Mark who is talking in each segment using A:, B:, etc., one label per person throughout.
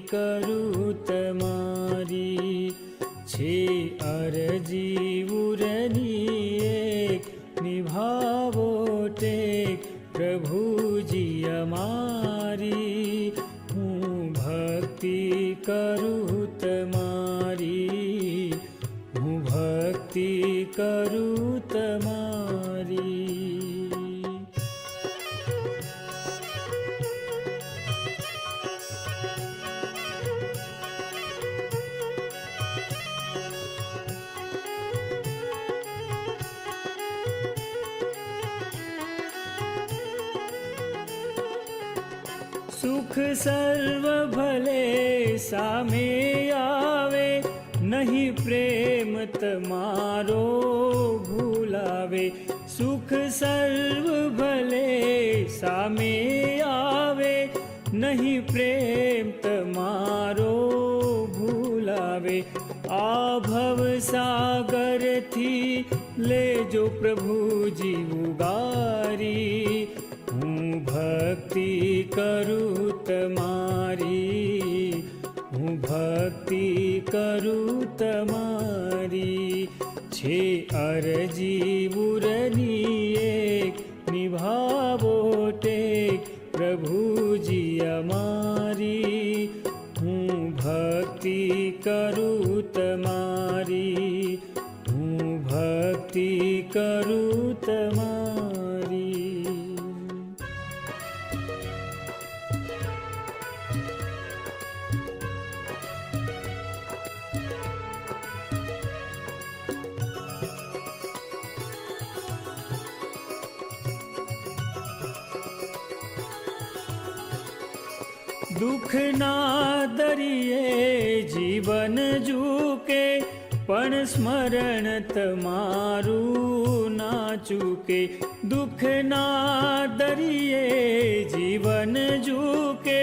A: કરું તમારી છે અરજી સુખ સર્વ ભલે સામે આવે, નહીં પ્રેમ તમારો ભૂલાવે. સુખ સર્વ ભલે સામે આવે, નહીં પ્રેમ તમારો ભૂલાવે. આ ભવ સાગરથી લેજો પ્રભુજી ઉગારી. હું ભક્તિ કરું તમારી હું ભક્તિ કરું તમારી. છે અરજી બુરની એક, નિભાવો ટેક, પ્રભુજી અમારી. હું ભક્તિ કરું તમારી, હું ભક્તિ કરું દુઃખના દરિયે જીવન ઝૂકે, પણ સ્મરણ તમારું ના ચૂકે. દુઃખના દરિયે જીવન ઝૂકે,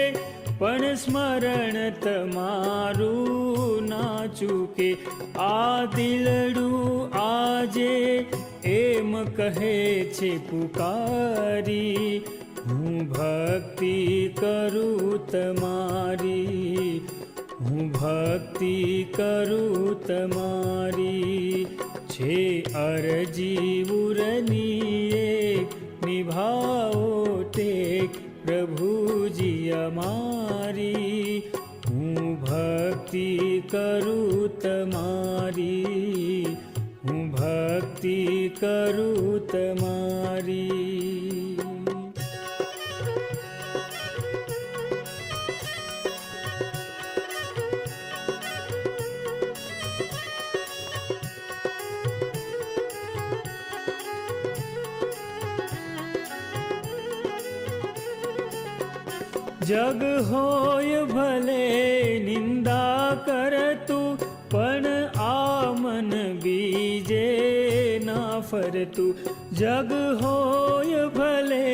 A: પણ સ્મરણ તમારું ના ચૂકે. આ દિલડું આજે એમ કહે છે, પુકારી હું ભક્તિ કરું તમારી હું ભક્તિ કરું તમારી છે અરજી ઉરની એક, નિભાવો તે પ્રભુજી અમારી. હું ભક્તિ કરું તમારી હું ભક્તિ કરું તમારી જગ હોય ભલે નિંદા કરતું પણ આ મન બીજે ના ફરતું જગ હોય ભલે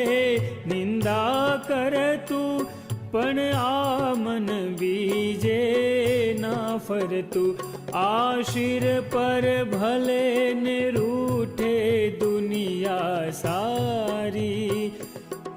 A: નિંદા કરતું પણ આ મન બીજે ના ફરતું આશીર શિર પર ભલે ને રૂઠે દુનિયા સારી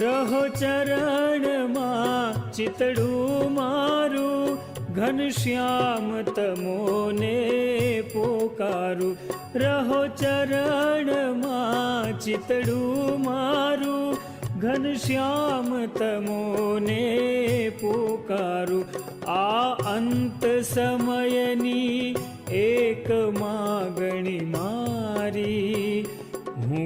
A: રહો ચરણમાં, ચિતડું મારું ઘનશ્યામ તમોને પોકારું. રહો ચરણમાં, ચિતડું મારું ઘનશ્યામ તમોને પોકારું. આ અંત સમયની એકમાં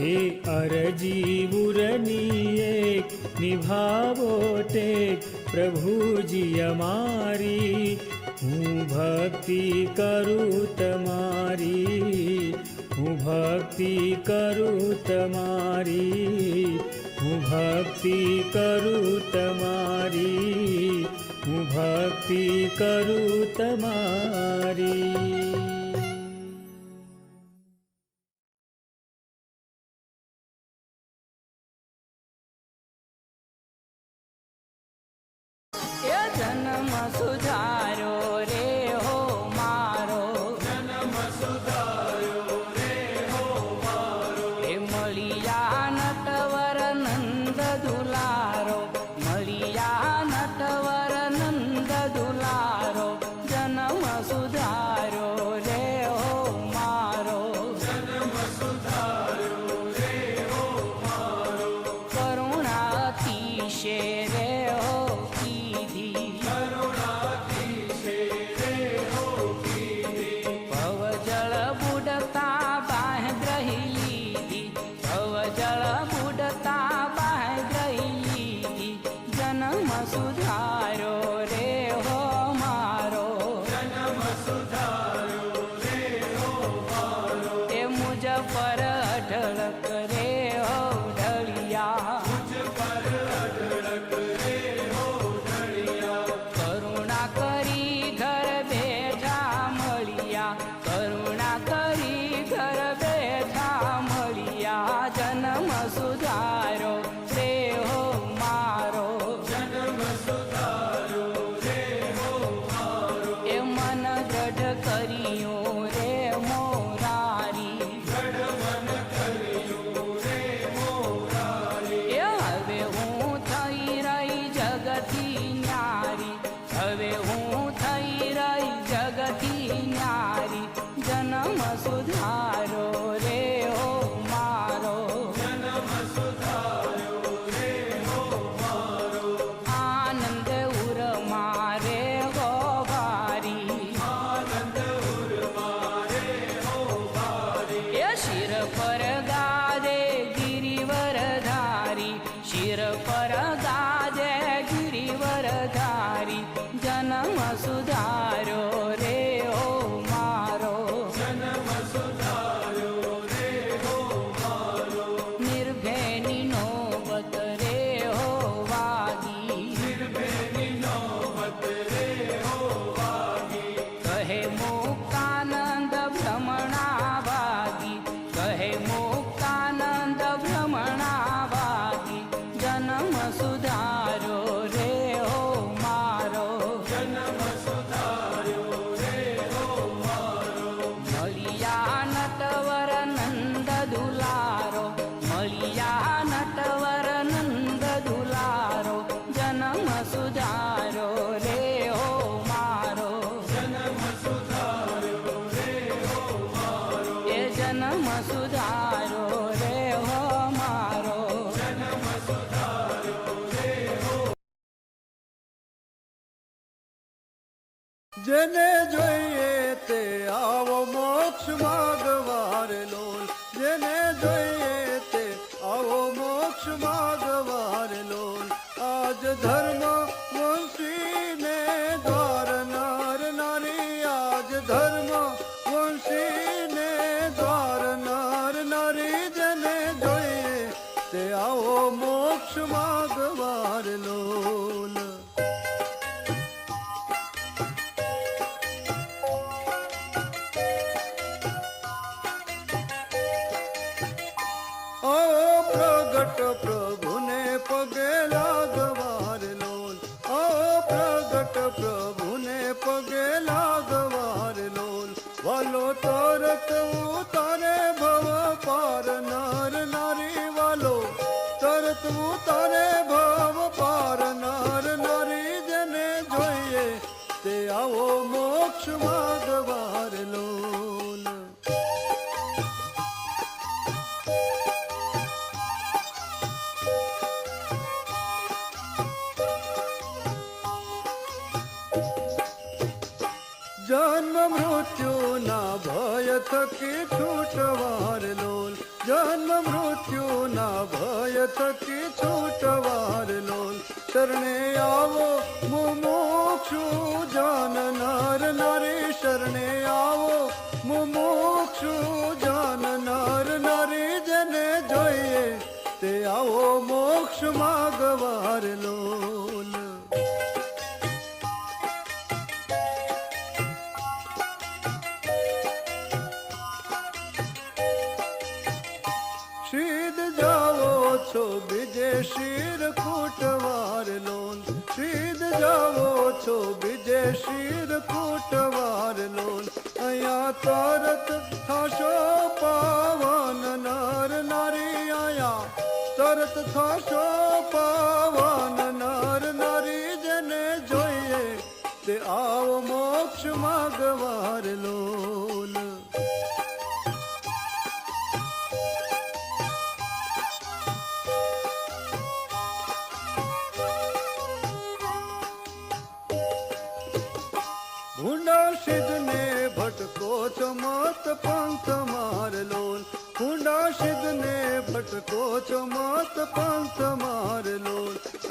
A: છે અરજી મુરની એક નિભાવો ટેક, પ્રભુજી અમારી, હું ભક્તિ કરું તમારી, હું ભક્તિ કરું તમારી, હું ભક્તિ કરું તમારી, હું ભક્તિ કરું તમારી.
B: મોક્ષ માર્ગ વારલો તરત ઉતારે ભવ પાર નર નારી વાલો તરત તારે ભવ પાર નર નારી જેને જોઈએ. તે આવો મોક્ષ માગવાર લોલ થકી છૂટવાર લોલ, જન્મ મૃત્યુના ભય થકી છૂટવાર લોલ. શરણે આવો, મુમોક્ષુ જાન નર નારી શરણે આવો, મુમોક્ષુ જાન નર નારી, જેને જોઈએ તે આવો મોક્ષ માગવાર લોલ. કૂટવાર લોન અહીંયા તરત થાશો પાવન નર નારી આયા તરત થાશો પાવન નર નારી જેને જોઈએ, તે આવો મોક્ષ માગવાર લોલ. ભટકો છો મત પંથ મારલો.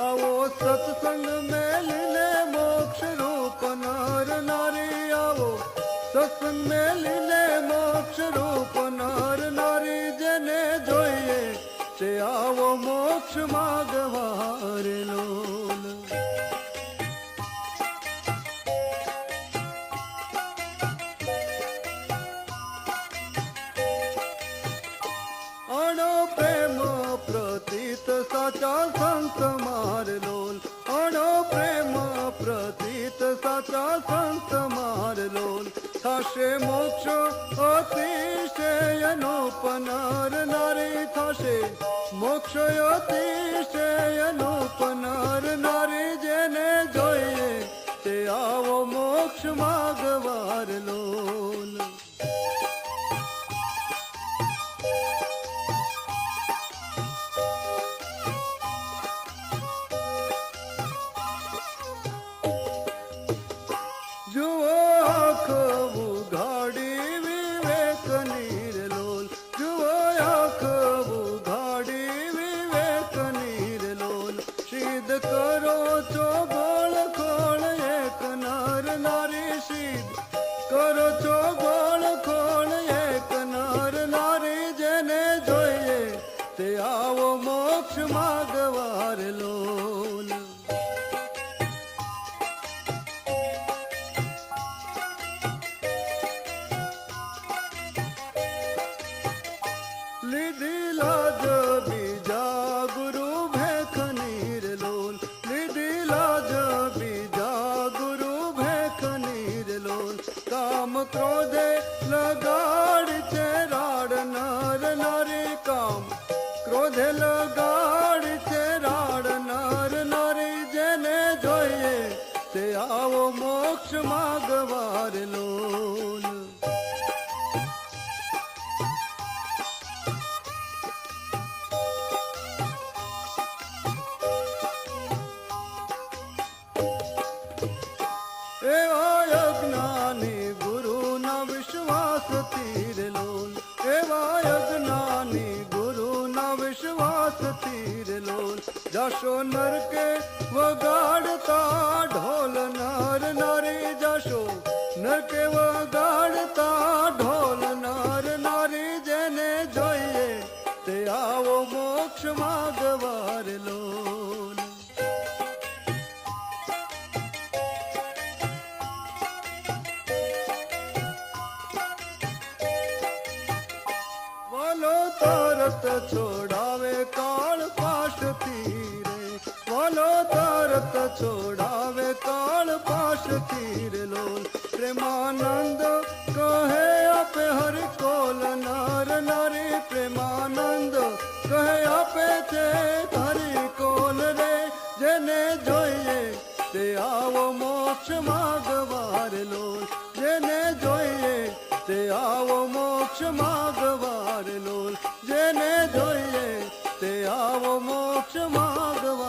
B: આવો સત્સંગ મેલીને મોક્ષ રૂપ નર નારી આવો. સત્સંગ મેલીને મોક્ષ રૂપ નર નારી જેને જોઈએ, તે આવો મોક્ષ માગવાર મોક્ષ અતિશયનો પનર નારી થશે. મોક્ષ અતિશયનો પનર નારી જેને જોઈએ, તે આવો મોક્ષ માગવાર લોલ. કરો ગોળ ખોળ એક નર જેને જોઈએ તે આવો મોક્ષ માગવાર લગાડ છે રાડ નર જેને જોઈએ તે આવો મોક્ષ માગવાર નરકે વગાડતા ઢોલ નર નારી જેને જોઈએ તે આવો મોક્ષ માગવાર તરત છોડાવે કાળ પાસ તીરે. બોલો તરત છોડાવે કાળ પાશથી રે લોલ. ਪ੍ਰੇਮਾਨੰਦ ਕਹੇ ਆਪੇ ਹਰ ਕੋਲ ਨਾਰ ਨਾਰੀ ਪ੍ਰੇਮਾਨੰਦ ਕਹੇ ਆਪੇ ਤੇ ਧਰੀ ਕੋਲ ਰੇ ਜਨੇ ਜੋਈਏ ਤੇ ਆਵੋ ਮੋਕਸ਼ ਮਾਗਵਾਰ ਲੋ ਜਨੇ ਜੋਈਏ ਤੇ ਆਵੋ ਮੋਕਸ਼ ਮਾਗਵਾਰ ਲੋ ਜਨੇ ਜੋਈਏ ਤੇ ਆਵੋ ਮੋਕਸ਼ ਮਾਗਵਾਰ